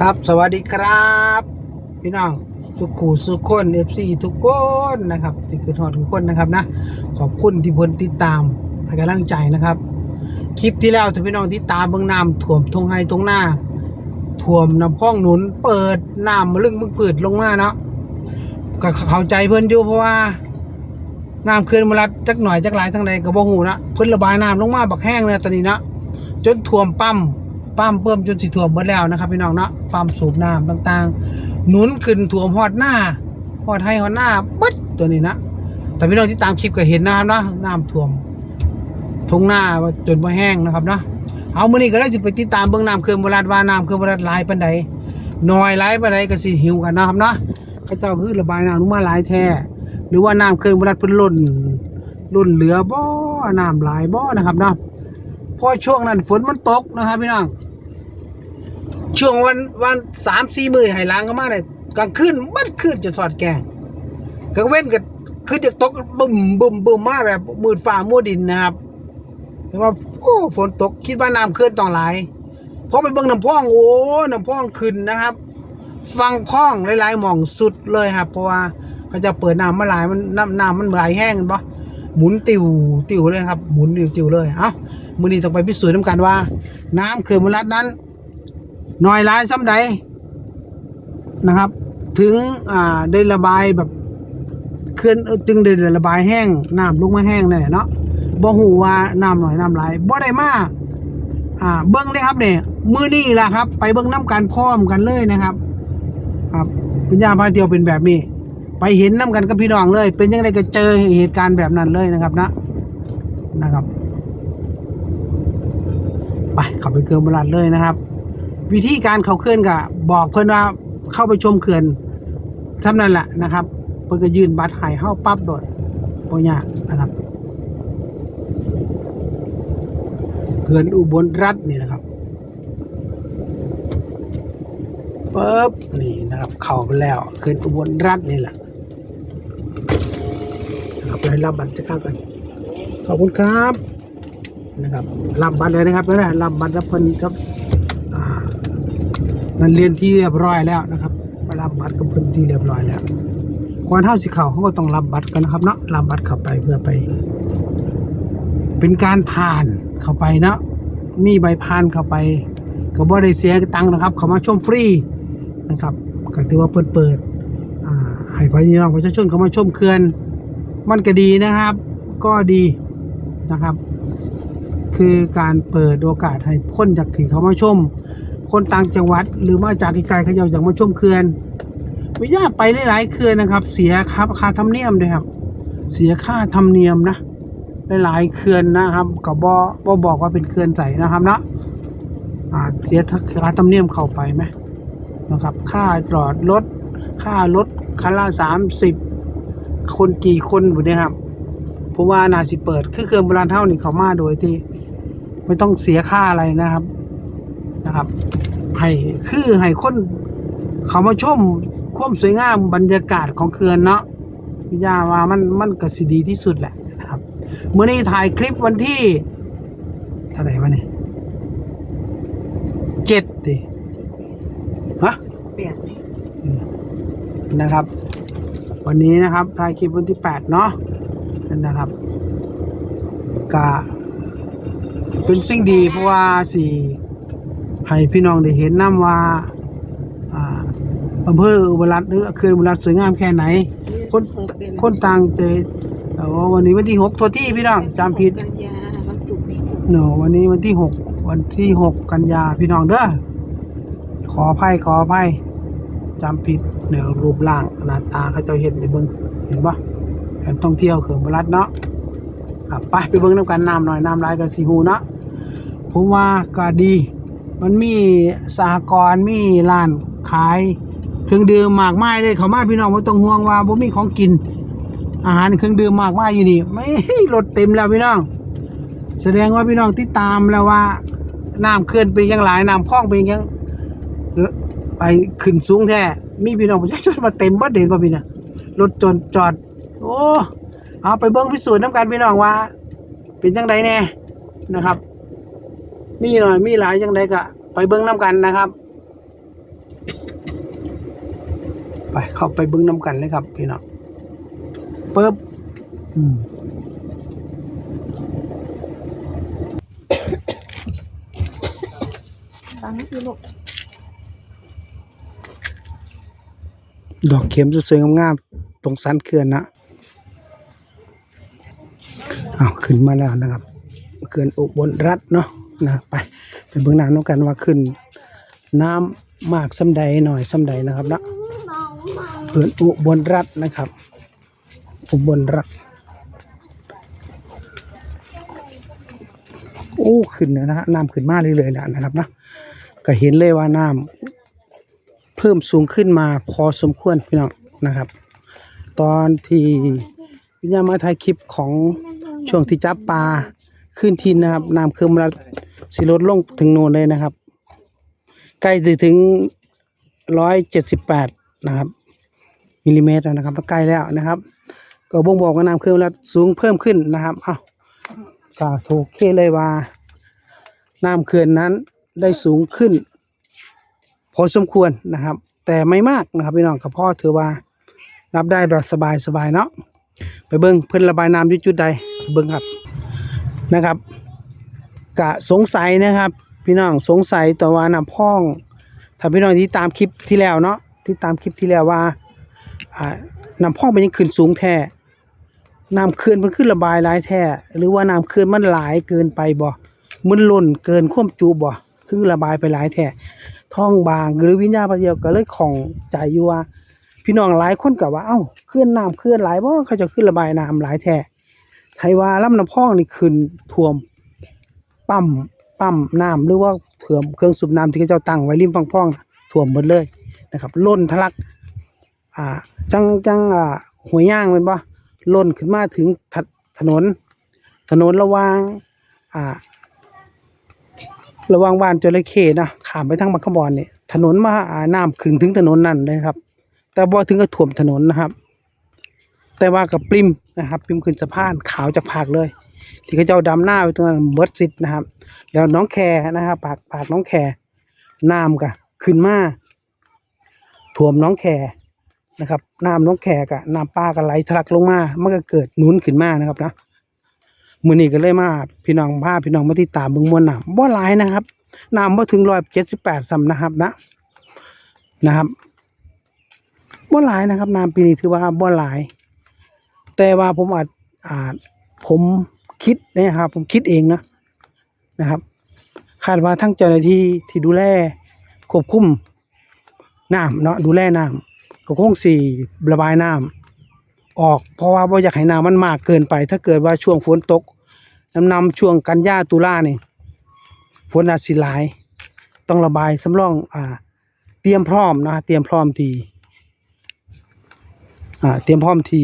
ครับสวัสดีครับ พี่น้องสุขูสุขคนเอฟซีทุกคนนะครับที่คือทอดทุกคนนะครับนะ ขอบคุณที่พนติดตามให้กำลังใจนะครับ คลิปที่แล้วถ้าพี่น้องที่ตามเบื้องน้ำท่วมทงไฮทงหน้าท่วมน้ำพ้องหนุน เปิดน้ำมาลึงมึงปืดลงมาเนาะก็เข้าใจเพิ่อนอยู่เพราะว่าน้ำเขื่อนมาลัดจักหน่อยจักหลายทั้งใดก็บ่ฮู้นะเพิ่นระบายน้ำลงมาบักแห้งเลยตอนนี้นะจนท่วมปั๊ม ปั๊มเพิ่มจนสิท่วมหมดแล้วนะครับพี่น้องเนาะปั๊มสูบน้ำต่างๆ หนุนขึ้นท่วมฮอดหน้าฮอดให้ฮอดหน้าปึ๊ดตัวนี้นะ แต่พี่น้องที่ตามคลิปก็เห็นนะครับเนาะน้ำท่วมทงหน้าจนบ่แห้งนะครับเนาะเอามื้อนี้ก็ได้สิไปติดตามเบิ่งน้ำเขื่อนโบราณว่าน้ำเขื่อนโบราณลายปานใดน้อยลายปานใดก็สิหิวกันนะครับเนาะเขาเจ้าคือระบายน้ำลงมาหลายแท้หรือว่าน้ำเขื่อนโบราณเพิ่นล้นล้นเหลือบ่อน้ำหลายบ่อนะครับเนาะเพราะช่วงนั้นฝนมันตกนะครับพี่น้อง ช่วงวันวันสามสี่มือให้ล้างก็มาเลยกลางคืนมัดคืนจะสอดแกงกลางเว้นก็คือจะตกบึมบึมบึมมาแบบมืดฟ้ามัวดินนะครับแต่ว่าโอ้ฝนตกคิดว่าน้ำเคลื่อนต้องหลายเพราะไปเบิ่งน้ำพ่องโอ้น้ำพ่องขึ้นนะครับ ฟังพ่องหลายๆหม่องสุดเลยครับ เพราะว่าเขาจะเปิดน้ำมาหลายมันน้ำน้ำมันไหลแห้งกันปะหมุนติวติวเลยครับ หมุนติวติวเลยเอ้ามือนี้ต้องไปพิสูจน์น้ำกันว่า น้ำเขื่อนมลัดนั้น น้อยหลายซ้ำใดนะครับ ถึงอ่าได้ระบายแบบเคลื่อนจึงได้ระบายแห้งน้ำลงมาแห้งนั่นแหละเนาะบ่ฮู้ว่าน้ำหน่อยน้ำหลายบ่ได้มาอ่าเบิ่งเลยครับเนี่ยมือนี้ล่ะครับ ไปเบิ่งน้ำกันพร้อมกันเลยนะครับ ครับปัญญาพาเที่ยวเป็นแบบนี้ ไปเห็นน้ำกันกับพี่น้องเลย เป็นยังไงก็เจอเหตุการณ์แบบนั้นเลยนะครับนะนะครับ ไปข้าไปเครื่องบรัดเลยนะครับ วิธีการเขาเคลื่อนกับบอกเพื่อนว่าเข้าไปชมเขื่อนเท่านั้นแหละนะครับ เพื่อนก็ยืนบัตรหายเข้าปั๊บโดดปยากนะครับเขื่อนอุบลรัฐนี่นะครับปึ๊บนี่นะครับ เข้าไปแล้วเขื่อนอุบลรัฐนี่แหละนะครับไปรับบัตรจะเข้ากันขอบคุณครับนะครับรับบัตรเลยนะครับแล้วนะรับบัตรรับเพิ่นครับ นั่นเรียนที่เรียบร้อยแล้วนะครับไปรับบัตรกับเพิ่นที่เรียบร้อยแล้วก่อนเท่าสิเข้าเขาก็ต้องรับบัตรกันนะครับเนาะรับบัตรเข้าไปเพื่อไป เป็นการผ่านเข้าไปเนาะมีใบผ่านเข้าไปก็บ่ได้เสียตังค์นะครับ เขามาชมฟรีนะครับก็ถือว่าเปิดเปิดอ่าให้พี่น้องประชาชนเขามาชมเขื่อนมันก็ดีนะครับ ก็ดีนะครับ คือการเปิดโอกาสให้คนจากที่เขามาชม คนต่างจังหวัด หรือมาจากไกลๆเขาอยากมาชมเขื่อนวิญาไปหลายๆเขื่อนนะครับ เสียครับค่าธรรมเนียมด้วยครับ เสียค่าธรรมเนียมนะหลายๆเขื่อนนะครับกับบอบอบอกว่าเป็นเขื่อนใสนะครับนะอ่าเสียค่าธรรมเนียมเข้าไปไหมนะครับ ค่าจอดรถค่ารถคันละสามสิบคนกี่คนอยู่เนี่ยครับเพราะว่านาสิเปิดคือเครื่องโบราณเท่านี่เขามาโดยที่ ไม่ต้องเสียค่าอะไรนะครับนะครับ ให้คือให้คนเขามาชมความสวยงามบรรยากาศของเขื่อนเนาะพี่ยาว่ามันมันก็สิดีที่สุดแหละนะครับเมื่อนี้ถ่ายคลิปวันที่เท่าไหร่วะเนี่ยเจ็ดดิฮะเปลี่ยนนะครับ วันนี้นะครับถ่ายคลิปวันที่แปดเนาะนะครับกะเป็นสิ่งดีเพราะว่าสี่ ให้พี่น้องได้เห็นน้ำว่าอ่าอำเภออุบลรัตน์หรือเขื่อนอุบลรัตน์สวยงามแค่ไหน คนคนต่างเจแต่ว่าวันนี้วันที่หกโทษที่พี่น้องจำผิดกันยาวันศุกร์ที่หกเนอะวันนี้วันที่หกวันที่หกกันยาพี่น้องเด้อขออภัยขออภัยจำผิดเดี๋ยวรูปร่างหน้าตาเขาเจะเห็นในเบิ้งเห็นปะแผนท่องเที่ยวเขื่อนบรัดเนาะครับไปไปเบิ้งน้ำกันน้ำหน่อยน้ำลายกับสีหูเนาะผมว่าก็ดี มันมีสหกรณ์มีร้านขายเครื่องดื่มมากมายเลยเขามาพี่น้องไม่ต้องห่วงว่าบ่มีของกิน อาหารเครื่องดื่มมากมายอยู่นี่ไม่รถเต็มแล้วพี่น้อง แสดงว่าพี่น้องที่ตามแล้วว่าน้ำเคลื่อนไปยังหลายน้ำคลองไปยังไปขึ้นสูงแท้มีพี่น้องประชาชนมาเต็มบ่เด่นบ่พี่นะรถจนจอด โอ้เอาไปเบิ่งพิสูจน์น้ำกันพี่น้องว่า เป็นจังไดแน่นะครับ มีหน่อยมีหลายจังไดก็ไปเบิ่งน้ำกันนะครับ ไปเข้าไปเบึ้งน้ำกันเลยครับพี่น้องเปิ๊บอืมฟังอีลูกดอกเข็มสวยๆงามๆตรงสันเขื่อนนะอ้าวขึ้นมาแล้วนะครับเขื่อนอุบลรัฐเนาะ นะไปไปเบื้องหน้าน้ำกันว่าขึ้น น้ำมากสำใดหน่อยสำใดนะครับนะเขื่อนอุบลรัฐนะครับ อุบลรัฐโอ้ขึ้นนะฮะน้ำขึ้นมากเรื่อยๆแล้วนะครับนะก็เห็นเลยว่าน้ำเพิ่มสูงขึ้นมาพอสมควรพี่น้องนะครับ ตอนที่วิญญาณมาถ่ายคลิปของช่วงที่จับปลาขึ้นทินนะครับน้ำเคื่องมา สิลดลงถึงโน่นเลยนะครับ ใกล้จะถึงร้อยเจ็ดสิบแปดนะครับมิลลิเมตรแล้วนะครับใกล้แล้วนะครับ ก็บ่งบอกว่าน้ำเคื่องมาสูงเพิ่มขึ้นนะครับอ้าวก็ถูกเคเลยว่าน้ำเขื่อนนั้นได้สูงขึ้น พอสมควรนะครับ แต่ไม่มากนะครับพี่น้องกับพ่อถือว่ารับได้แบบสบายสบายๆเนาะไปเบิ้งเพิ่นระบายน้ำอยู่จุดใดเบิ้งครับนะครับ กะสงสัยนะครับ พี่น้องสงสัยต่อว่าน้ำพองถ้าพี่น้องที่ตามคลิปที่แล้วเนาะที่ตามคลิปที่แล้วว่าอ่าน้ำพองมันยังขึ้นสูงแท้น้ำเขื่อนมันขึ้นระบายหลายแท้หรือว่าน้ำเขื่อนมันหลายเกินไปบ่มันล้นเกินความจุบ่คือระบายไปหลายแท้ท้องบางหรือวิญญาณพระเดียวก็เลยของใจอยู่ว่า พี่น้องหลายคนก็ว่าเอ้าเคลื่อนน้ำเคลื่อนหลายบ่เขาจะขึ้นระบายน้ำหลายแท้ไทว่าลำน้ำพองนี่ขึ้นท่วม ปั๊มปั๊มน้ำหรือว่าเถื่อมเครื่องสูบน้ำที่เขาเจ้าตั้งไว้ริมฝั่งพองท่วมหมดเลยนะครับล้นทะลักอ่าจังจังอ่าหัวยย่างแม่นบ่ล้นขึ้นมาถึงถถนน ถนนระวางอ่าระวางบ้านจระเข้นะขามไปทางบังคบอนนี่ยถนนมาอ่าน้ำขึงถึงถนนนั่นเลยครับ แต่บ่ถึงกับท่วมถนนนะครับ แต่ว่ากับปริมนะครับปริมขึ้นสะพานขาวจากภาคเลย ที่เขาเจ้าดำหน้าไปตรงนั้นเบิดสิทธิ์นะครับ แล้วน้องแคร์นะครับปากปากน้องแคร์น้ำก็ขึ้นมาท่วมน้องแคร์นะครับน้ำน้องแคกับน้ำป้าก็ไหลทะลักลงมามันก็เกิดหนุนขึ้นมานะครับนะมือนี้ก็เลยมาพี่น้องพาพี่น้องมาติดตามเบิ่งมวลน้ำบ่หลายนะครับน้ำบ่ถึง178ซ้ำนะครับนะนะครับบ่หลายนะครับน้ำปีนี้ถือว่าบ่หลาย แต่ว่าผมอาจอาจผม คิดนะครับผมคิดเองนะนะครับ คาดว่าทั้งเจ้าหน้าที่ที่ดูแลควบคุมน้ำเนาะดูแลน้ำก็คงสิระบายน้ำออก เพราะว่าบ่อยากให้น้ำมันมากเกินไป ถ้าเกิดว่าช่วงฝนตกน้ำนำช่วงกันยาตุลาเนี่ยฝนอาจสิหลาย ต้องระบายสำรองอ่า เตรียมพร้อมนะเตรียมพร้อมทีอ่าเตรียมพร้อมที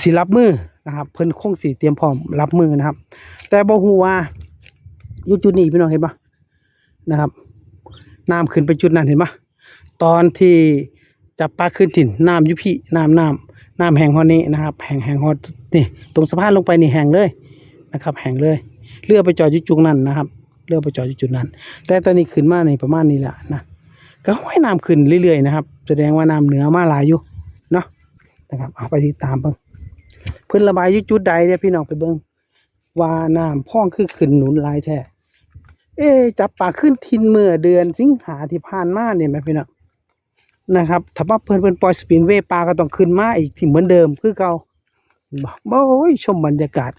สิรับมือ นะครับเพิ่นคงสิเตรียมพร้อมรับมือนะครับ แต่บ่ฮู้ว่าอยู่จุดนี้พี่น้องเห็นปะนะครับน้ำขึ้นไปจุดนั้นเห็นปะตอนที่จับปลาขึ้นถิ่นน้ำยุพี่น้ำน้ำน้ำแห้งฮอดนี้นะครับแห้งแห้งฮอดนี่ตรงสะพานลงไปนี่แห้งเลยนะครับ แห้งเลยเรือไปจอดอยู่จุดนั้นนะครับเรือไปจอดจุดนั้น แต่ตอนนี้ขึ้นมาในประมาณนี้แหละนะก็ห้อยน้ำขึ้นเรื่อยๆนะครับ แสดงว่าน้ำเหนือมาหลายอยู่เนาะนะครับเอาไปติดตามเบิ่ง เพิ่นระบายยู่จุดใดเนี่ยพี่น้องไปเบิ่งว่าน้ำพ่องคือขึ้นหนุนลายแท้เอ๊จับปลาขึ้นทินเมื่อเดือนสิงหาที่ผ่านมาเนี่ยไหมพี่น้องนะครับถ้าว่าเพิ่นเพิ่นปล่อยสปินเวปลาก็ต้องขึ้นมาอีกที่เหมือนเดิมคือเก่าบ่โอ้ยชมบรรยากาศ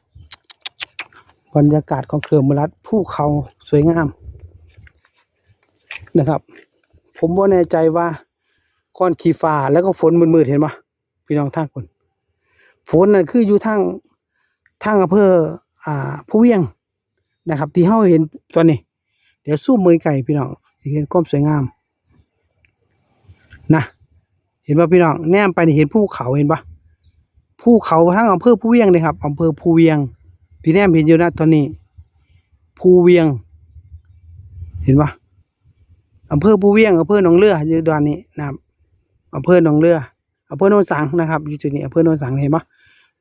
บรรยากาศของเขื่อนมรัดภูเขาสวยงามนะครับ ผมบ่าแน่ใจว่าก้อนขี้ฟ้าแล้วก็ฝนมืดๆเห็นปะพี่น้องท่างคน ฝนน่ะคืออยู่ทางทางอำเภออ่าผู้เวียงนะครับ ที่เฮาเห็นตอนนี้ เดี๋ยวซูมมือไก่พี่น้องสิเห็นความสวยงามนะเห็นป่ะพี่น้องแนมไปนี่เห็นภูเขาเห็นป่ะภูเขาทั้งอำเภอภูเวียงเลยครับอำเภอภูเวียง ที่แนมเห็นอยู่นะตอนนี้ภูเวียง เห็นป่ะอำเภอภูเวียงอำเภอหนองเรืออยู่ด้านนี้นะครับอำเภอหนองเรืออำเภอโนนสังนะครับอยู่จุดนี้อำเภอโนนสังเห็นปะ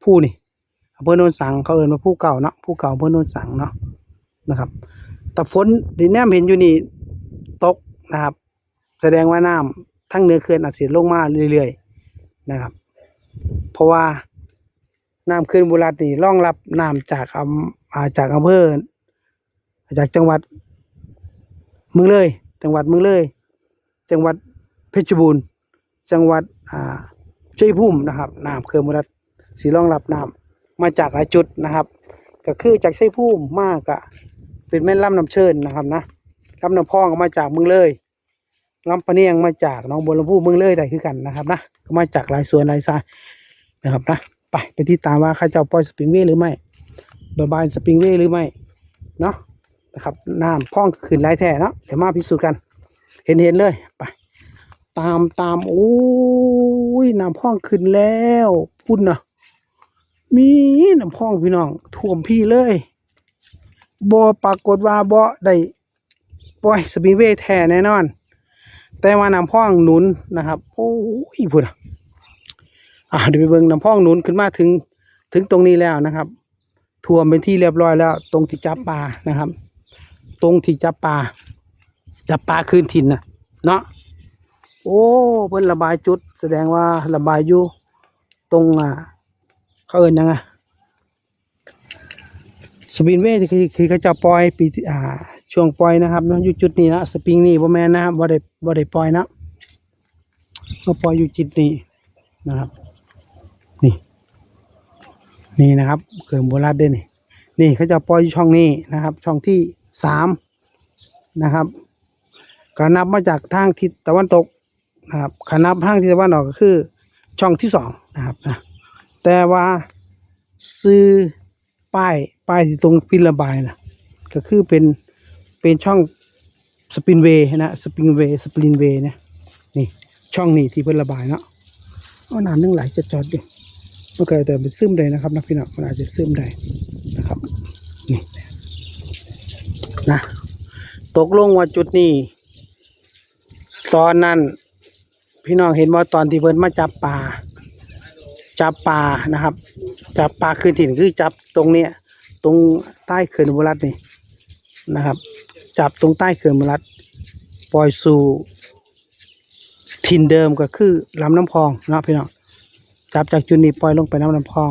ภูนี่อำเภอโนนสังเขาเอ่ยว่าภูเก่าเนาะภูเก่าอำเภอโนนสังเนาะนะครับแต่ฝนที่แนมเห็นอยู่นี่ตกนะครับ แสดงว่าน้ำทั้งเนื้อเขื่อนอาจสิลงมาเรื่อยๆนะครับ เพราะว่าน้ำเขื่อนบุรัตนี่รองรับน้ำจากอำอ่าจากอำเภอจากจังหวัดเมืองเลย จังหวัดเมืองเลย จังหวัดเพชรบูรณ์ จังหวัดอ่าชัยภูมินะครับน้ำเขื่อนบุรัตน สีรองรับน้ำมาจากหลายจุดนะครับ ก็คือจากชัยภูมิมากอะเป็นแม่นลำน้ำเชิญนะครับนะลำน้ำพองก็มาจากเมืองเลยลำปะเนียงมาจากน้องบัวลำพูเมืองเลยได้คือกันนะครับนะก็มาจากหลายส่วนหลายสายนะครับนะไปไปติดตามว่าข้าเจ้าปล่อยสปริงเวย์หรือไม่บายบายสปริงเวย์หรือไม่เนาะนะครับน้ำพองขึ้นหลายแท่เนาะเดี๋ยวมาพิสูจน์กัน เห็นเห็นเลยไปตามตามโอ้ยน้ำพองขึ้นแล้วพุ่นเนาะ มีน้ำพองพี่น้องท่วมพี่เลยบ่ปรากฏว่าบ่ได้ปล่อยสปริงเวย์แท้แน่นอน แต่ว่าน้ำพองหนุนนะครับโอ้ยพุ่นอะอ่าเดี๋ยวไปเบิ่งน้ำพองหนุนขึ้นมาถึงถึงตรงนี้แล้วนะครับท่วมเป็นที่เรียบร้อยแล้ว ตรงที่จับปลานะครับ ตรงที่จับปลาจับปลาคืนถิ่นนะเนาะโอ้เพิ่นระบายจุด แสดงว่าระบายอยู่ตรงอ่า เขาเอินยังอะสปริงเวย์ที่คือคือเขาจะปล่อยปีอ่าช่วงปล่อยนะครับเนาะอยู่จุดนี้นะสปริงนี่บ่แม่นนะครับบ่ได้บ่ได้ปล่อยนะก็ปล่อยอยู่จุดนี้นะครับ นี่ นี่นะครับเขื่อนโบราณด้วยนี่นี่เขาจะปล่อยอยู่ช่องนี้นะครับ ช่องที่สามนะครับก็นับมาจากทางทิศตะวันตกนะครับขานับทางทิศตะวันออกก็คือช่องที่สองนะครับนะ แต่ว่าซื้อป้ายป้ายที่ตรงพินระบายนะก็คือเป็นเป็นช่องสปินเวย์นะสปินเวย์สปรินเวย์เนี่ยนี่ช่องนี้ที่เพิ่นระบายเนาะเอาน้ำนึงไหลจะจอดดิมันก็แต่เป็นซึมได้นะครับนะพี่น้องมันอาจจะซึมได้นะครับนี่นะตกลงว่าจุดนี้ตอนนั้นพี่น้องเห็นว่าตอนที่เพิ่นมาจับปลา จับปลานะครับ จับปลาคืนถิ่นคือจับตรงเนี้ยตรงใต้เขื่อนอุรัตน์นี่นะครับ จับตรงใต้เขื่อนอุรัตน์ปล่อยสู่ถิ่นเดิมก็คือลำน้ำพองนะพี่น้องจับจากจุดนี้ปล่อยลงไปน้ำน้ำพอง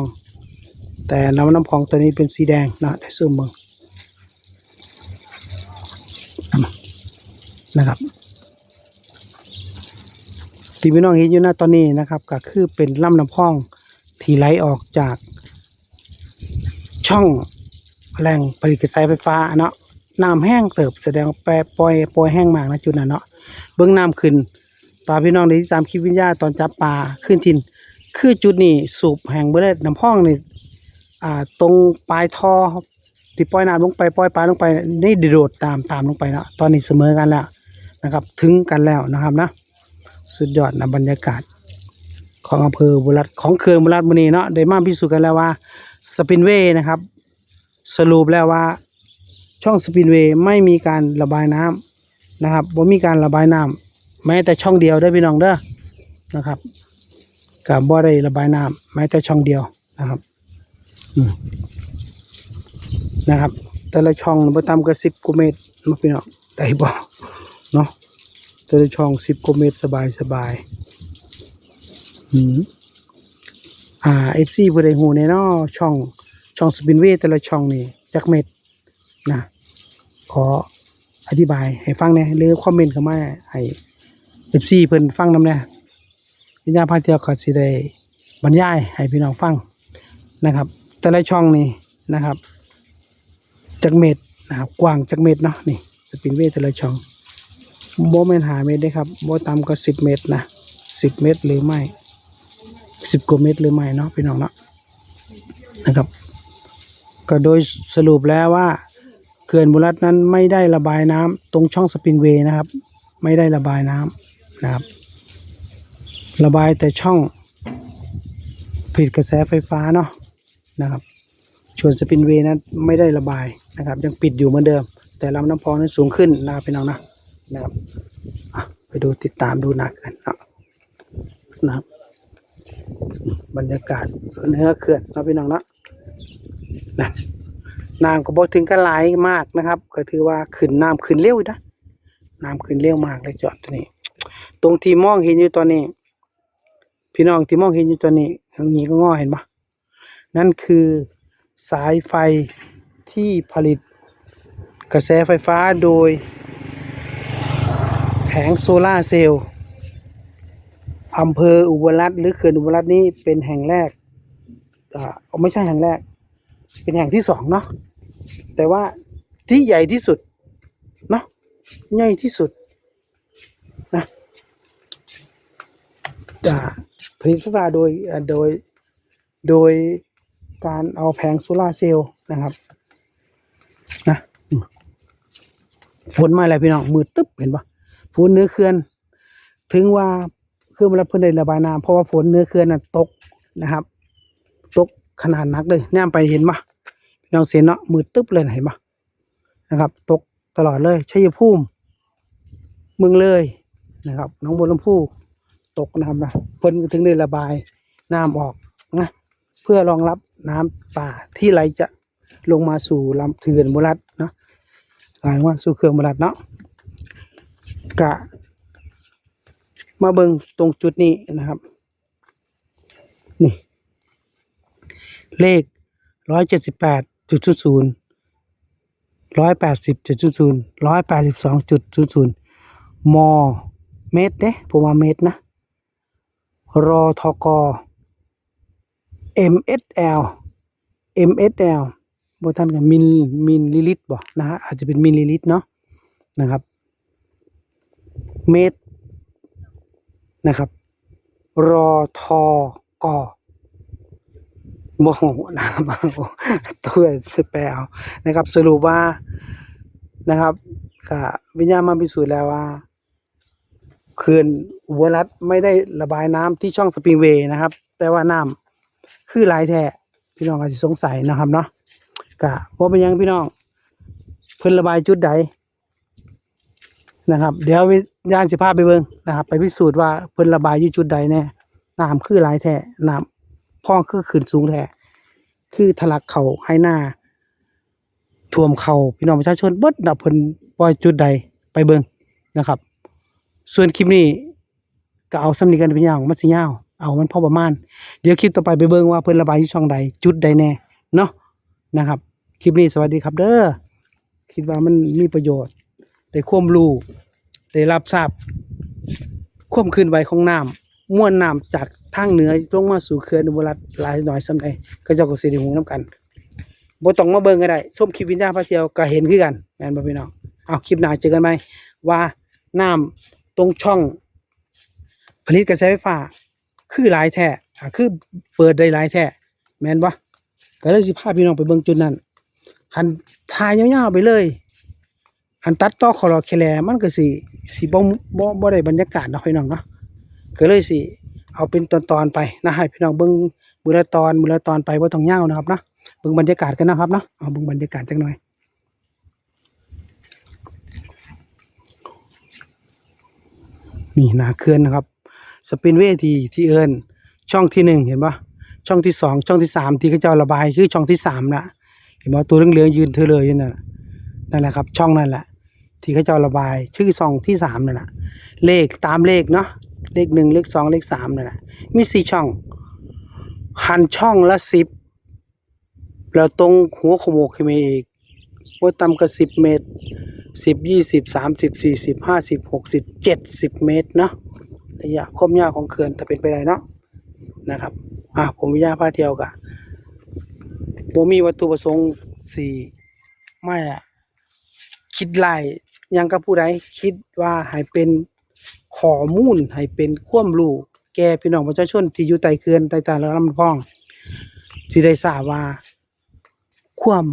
แต่น้ำน้ำพองตัวนี้เป็นสีแดงนะได้ซูมเบิ่งนะครับที่พี่น้องเห็นอยู่หน้าตอนนี้นะครับ ก็คือเป็นลำน้ำพอง ที่ไหลออกจากช่องแหล่งผลิตกระแสไฟฟ้าเนาะน้ำแห้งเติบแสดงแปรปล่อยปล่อยแห้งมากนะจุดนั้นเนาะเบื้องน้ำขึ้นตาพี่น้องได้ที่ตามคลิปวิญญาตอนจับปลาขึ้นทิน คือจุดนี้สูบแห่งเบลดน้ำพองนี่อ่าตรงปลายท่อที่ปล่อยน้ำลงไปปล่อยปลาลงไปนี่โดดตามตามลงไปเนาะตอนนี้เสมอกันแล้วนะครับ ถึงกันแล้วนะครับนะ สุดยอดนะบรรยากาศ ของอำเภอบุรัตของเขื่อนบุรัตบุรีเนาะได้มาพิสูจน์กันแล้วว่าสปินเวย์นะครับ สรุปแล้วว่า ช่องสปินเวย์ไม่มีการระบายน้ำนะครับบ่มีการระบายน้ำแม้แต่ช่องเดียวเด้พี่น้องเด้อนะครับกับบ่ได้ระบายน้ำแม้แต่ช่องเดียวนะครับนะครับ แต่ละช่องบ่ต่ำกว่าสิบกิโลเมตรมาพี่น้องได้บ่เนาะแต่ละช่องสิบกว่าเมตรสบายสบาย อ่าเอฟซีผู้ใดหูในนอช่องช่องสปินเวแต่ละช่องนี่จักเม็ดนะขออธิบายให้ฟังแน่หรือคอมเมนต์เข้ามาให้เอฟซีเพิ่นฟังนำแน่วิญญาณพาเที่ยวขอสิได้บรรยายให้พี่น้องฟังนะครับ แต่ละช่องนี่นะครับจักเม็ดนะครับกว้างจักเม็ดเนาะนี่สปินเวแต่ละช่องโบแมนหาเมตรได้ครับโบต่ำก็สิบเมตรนะสิบเมตรหรือไม่ สิบกว่าเมตรหรือไม่เนาะพี่น้องเนาะนะครับ ก็โดยสรุปแล้วว่าเขื่อนบุรัตนั้นไม่ได้ระบายน้ำตรงช่องสปริงเวย์นะครับ ไม่ได้ระบายน้ำนะครับ ระบายแต่ช่องผลิตกระแสไฟฟ้าเนาะนะครับส่วนสปริงเวย์นั้นไม่ได้ระบายนะครับ ยังปิดอยู่เหมือนเดิม แต่ลำน้ำพองนั้นสูงขึ้นนะครับพี่น้องนะนะครับไปดูติดตามดูหนักกันนะครับ บรรยากาศเนื้อเขื่อนเนาะพี่น้องเนาะนะน้ำก็บอกถึงกันหลายมากนะครับ ก็ถือว่าขึ้นน้ำขึ้นเร็วอยู่นะน้ำขึ้นเร็วมากเลยจอดตัวนี้ ตรงที่มองเห็นอยู่ตอนนี้ พี่น้องที่มองเห็นอยู่ตอนนี้ทางนี้ก็งอเห็นปะนั่นคือสายไฟที่ผลิตกระแสไฟฟ้าโดยแผงโซลาเซลล์ อำเภออุบลรัตน์หรือเขื่อนอุบลรัตน์นี้เป็นแห่งแรกอ่าเอาไม่ใช่แห่งแรก เป็นแห่งที่สองเนาะแต่ว่าที่ใหญ่ที่สุดเนาะใหญ่ที่สุดนะจะผลิตไฟฟ้าโดยอ่าโดยโดยการเอาแผงโซลาร์เซลล์นะครับนะฝนมาแล้วพี่น้องมืดตึ๊บเห็นปะฝนเนื้อเขื่อน ถึงว่า ครื่องรับเพื่อนได้ระบายน้ำเพราะว่าฝนเนื้อเขื่อนน่ะตกนะครับ ตกขนาดนักเลยแนมไปเห็นปะน้องเสียเนาะมืดตึ๊บเลยเห็นปะนะครับ ตกตลอดเลยชัยภูมิเมืองเลยนะครับน้องบัวลำพูตกนะครับนะเพิ่นถึงได้ระบายน้ำออกนะเพื่อรองรับน้ำป่าที่ไหลจะลงมาสู่ลำเถื่อนบุรัดเนาะหมายว่าสู่เขื่อนบุรัดเนาะกะ มาเบิงตรงจุดนี้นะครับ นี่ เลขร้อยเจ็ดสิบแปดจุดศูนย์ร้อยแปดสิบจุดศูนย์ร้อยแปดสิบสองจุดศูนย์มเมตรเด้ผมว่าเมตรนะ รอทกอ MSL MSL บท่านกับมิลมิลลิลิตรบ่นะฮะอาจจะเป็นมิลลิลิตรเนาะนะครับ เมตร นะครับ รอทอกอโมโหนะครับตัวสเปลนะครับ สรุปว่านะครับก็วิญญาณมาพิสูจน์แล้วว่าเขื่อนอุบลรัฐไม่ได้ระบายน้ำที่ช่องสปริงเวย์นะครับ แต่ว่าน้ำคือหลายแท้พี่น้องอาจจะสงสัยนะครับเนาะก็ว่าเป็นยังพี่น้องเพิ่นระบายจุดใด นะครับ เดี๋ยววิญาณสิพาพไปเบิ่งนะครับ ไปพิสูจน์ว่าเพิ่นระบายอยู่จุดใดแน่น้ำคือหลายแท้น้ำพ่องคือขึ้นสูงแท้คือทะลักเขาให้หน้าท่วมเขาพี่น้องประชาชนเบิดนะเพิ่นปล่อยจุดใดไปเบิ่งนะครับ ส่วนคลิปนี้ก็เอาสำนีกันเป็นอย่างมันสิยาวเอามันพอประมาณ เดี๋ยวคลิปต่อไปไปเบิ่งว่าเพิ่นระบายอยู่ช่องใดจุดใดแน่เนาะนะครับ คลิปนี้สวัสดีครับเด้อคิดว่ามันมีประโยชน์ ได้ควมรู้ได้รับทราบความคืนไวของน้ำม้วนน้ำจากทางเหนือลงมาสู่เขื่อนอุบลรัตน์หลายหน่อยสำใดก็เจ้าก็สิได้ฮู้นํกันบ่ต้องมาเบิ่งก็ได้ชมคลิปวิญญาณพระเที่ยวก็เห็นคือกันแม่นบ่พี่น้องเอาคลิปหน้าเจอกันไหมว่าน้ำตรงช่อง ผลิตกระแสไฟฟ้า คือหลายแท้อ่คือเปิดได้หลายแท้แม่นบ่ก็เลยสิพาพี่น้องไปเบิ่งจุดนั้นหันทายยาวๆไปเลย หันตัดต่อคอรอแคแลมันก็สิสิบ่บ่บ่ได้บรรยากาศเนาะพี่น้องเนาะก็เลยสิเอาเป็นตอนๆไปนะให้พี่น้องเบิ่งมื้อละตอนมื้อละตอนไปบ่ต้องยาวนะครับเนาะเบิ่งบรรยากาศกันนะครับเนาะเอาเบิ่งบรรยากาศจักหน่อยนี่นาเขื่อนนะครับ สปินเวทีที่เอิญช่องที่หนึ่งเห็นปะช่องที่สองช่องที่สามที่เขาจ้าระบายคือช่องที่สามนะเห็นปะตัวเหลืองๆยืนเธอเลยนั่นน่ะนั่นแหละครับ ช่องนั่นแหละ ที่เขาจ้าระบาย ชื่อช่องที่สามนั่นแหละเลขตามเลขเนาะเลขหนึ่งเลขสองเลขสามนั่นแหละมีสี่ช่อง หันช่องละสิบแล้วตรงหัวขโมกขึ้นมาอีกว่าต่ำกว่าสิบเมตรสิบยี่สิบสามสิบสี่สิบห้าสิบหกสิบเจ็ดสิบเมตรเนาะระยะความยาวของเขื่อนถ้าเป็นไปได้เนาะนะครับอะผมวิทยาพาเที่ยวกะผมมีวัตถุประสงค์สี่ไม่อะคิดไล่ ยังกับผู้ใดคิดว่าให้เป็นข้อมูลให้เป็นความรู้แก่พี่น้องประชาชนที่อยู่ใต้เขื่อนใต้ตาและลำพองที่ได้ทราบว่าความ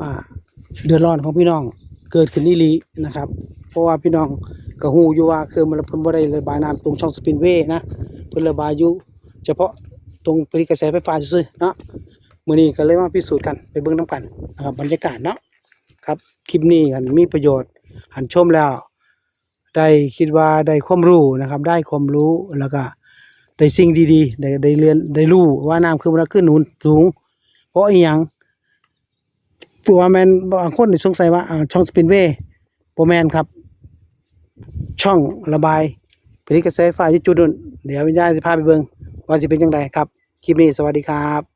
อ่าเดือดร้อนของพี่น้องเกิดขึ้นนี่ลีนะครับ เพราะว่าพี่น้องก็ฮู้อยู่ว่าคือมันเพิ่นบ่ได้ระบายน้ำตรงช่องสปินเวย์นะเพิ่นระบายอยู่เฉพาะตรงผลิกระแสไฟฟ้าซื่อๆเนาะมื้อนี้ก็เลยมาพิสูจน์กันไปเบิ่งนํกันนะครับบรรยากาศเนาะครับคลิปนี้กันมีประโยชน์ หันชมแล้ว ได้คิดว่าได้ความรู้นะครับ ได้ความรู้แล้วก็ได้สิ่งดีๆได้ได้เรียนได้รู้ว่าน้ำคือมันขึ้นหนุนสูง เพราะอีหยังตัวแมนบางคนสงสัยว่าช่องสปินเวย์โปรแมนครับ ช่องระบายผลิตกระแสไฟฟ้าอยู่จุดนั้นเดี๋ยววิญญาณสิพาไปเบิงว่าสิเป็นจังไดครับ คลิปนี้สวัสดีครับ